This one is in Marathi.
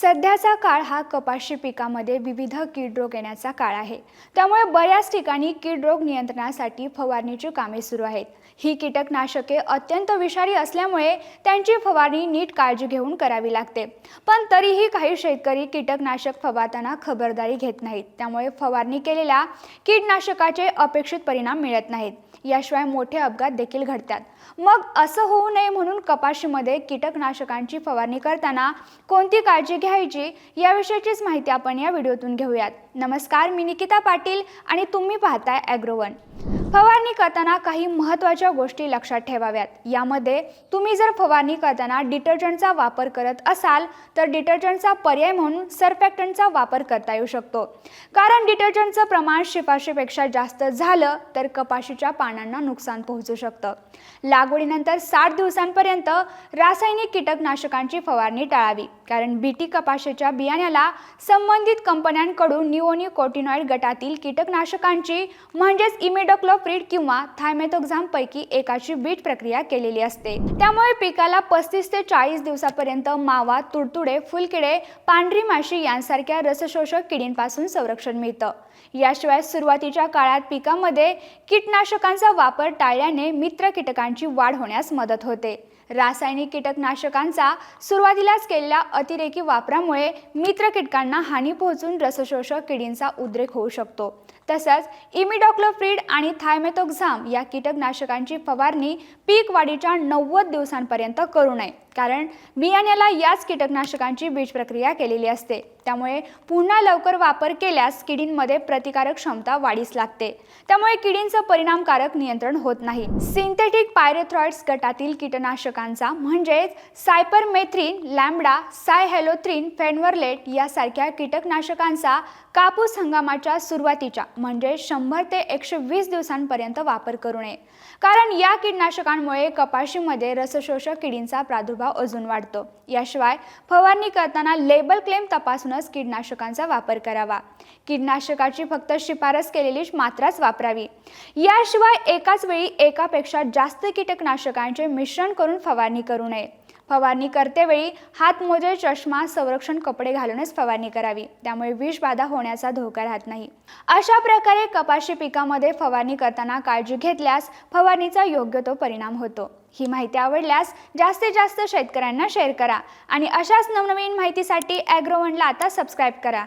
सध्याचा काळ हा कपाशी पिकामध्ये विविध कीड रोग येण्याचा काळ आहे. त्यामुळे बऱ्याच ठिकाणी कीड रोग नियंत्रणासाठी फवारणीची कामे सुरू आहेत. ही कीटकनाशके अत्यंत विषारी असल्यामुळे त्यांची फवारणी नीट काळजी घेऊन करावी लागते. पण तरीही काही शेतकरी कीटकनाशक फवारताना खबरदारी घेत नाहीत. त्यामुळे फवारणी केलेल्या कीटनाशकाचे अपेक्षित परिणाम मिळत नाहीत. याशिवाय मोठे अपघात देखील घडतात. मग असं होऊ नये म्हणून कपाशीमध्ये कीटकनाशकांची फवारणी करताना कोणती काळजी घ्यायची याविषयीचीच माहिती आपण या व्हिडिओतून घेऊयात. नमस्कार मी निकिता पाटील आणि तुम्ही पाहताय ॲग्रोवन फवारणी करताना काही महत्त्वाच्या गोष्टी लक्षात ठेवाव्यात. यामध्ये तुम्ही जर फवारणी करताना डिटर्जंटचा वापर करत असाल तर डिटर्जंटचा पर्याय म्हणून सर्फॅक्टंटचा वापर करता येऊ शकतो. कारण डिटर्जंटचं प्रमाण शिफारशीपेक्षा जास्त झालं तर कपाशीच्या पानांना नुकसान पोहोचू शकतं. लागवडीनंतर साठ दिवसांपर्यंत रासायनिक कीटकनाशकांची फवारणी टाळावी. कारण बीटी कपाशीच्या बियाण्याला संबंधित कंपन्यांकडून निओनिकोटिनॉइड गटातील कीटकनाशकांची म्हणजेच इमिडोक्लोप्रिड किंवा थायमेथोक्झाम पैकी एकाची बीट प्रक्रिया केलेली असते. त्यामुळे पिकाला पस्तीस ते चाळीस दिवसापर्यंत मावा तुडतुडे फुलकिडे पांढरी माशी यांसारख्या रसशोषक किडींपासून संरक्षण मिळतं. याशिवाय सुरुवातीच्या काळात पिकामध्ये कीटनाशकांचा वापर टाळल्याने मित्र कीटकांची वाढ होण्यास मदत होते. रासायनिक कीटकनाशकांचा सुरुवातीलाच केलेल्या अतिरेकी वापरामुळे मित्र कीटकांना हानी पोहोचून रसशोषक किडींचा उद्रेक होऊ शकतो. तसंच इमिडॉक्लोफ्रीड आणि थायमेथोक्झाम या कीटकनाशकांची फवारणी पीक वाढीच्या नव्वद दिवसांपर्यंत करू नये. कारण बियाण्याला याच कीटकनाशकांची बीज प्रक्रिया केलेली असते. त्यामुळे पुन्हा लवकर वापर केल्यास किडींमध्ये प्रतिकारक क्षमता वाढीस लागते. त्यामुळे किडींचं परिणामकारक नियंत्रण होत नाही. सिंथेटिक पायरेथ्रॉइड्स गटातील कीटनाशकांचा म्हणजेच सायपरमेथ्रिन लॅम्बडा सायहॅलोथ्रिन फेनवरलेट यासारख्या कीटकनाशकांचा कापूस हंगामाच्या सुरुवातीच्या म्हणजे शंभर ते एकशे वीस दिवसांपर्यंत वापर करू नये. कारण या कीटनाशकांमुळे कपाशीमध्ये रसशोषक किडींचा प्रादुर्भाव अजून वाढतो. याशिवाय फवारणी करताना लेबल क्लेम तपासूनच कीटनाशकांचा वापर करावा. कीडनाशकाची फक्त शिफारस केलेली मात्राच वापरावी. याशिवाय एकाच वेळी एकापेक्षा जास्त कीटकनाशकांचे मिश्रण करून फवारणी करू नये. फवारणी करतेवेळी हातमोजे चष्मा संरक्षण कपडे घालूनच फवारणी करावी. त्यामुळे विषबाधा होण्याचा धोका राहत नाही. अशा प्रकारे कपाशी पिकामध्ये फवारणी करताना काळजी घेतल्यास फवारणीचा योग्य तो परिणाम होतो. ही माहिती आवडल्यास जास्तीत जास्त शेतकऱ्यांना शेअर करा. आणि अशाच नवनवीन माहितीसाठी ॲग्रोवनला आता सबस्क्राईब करा.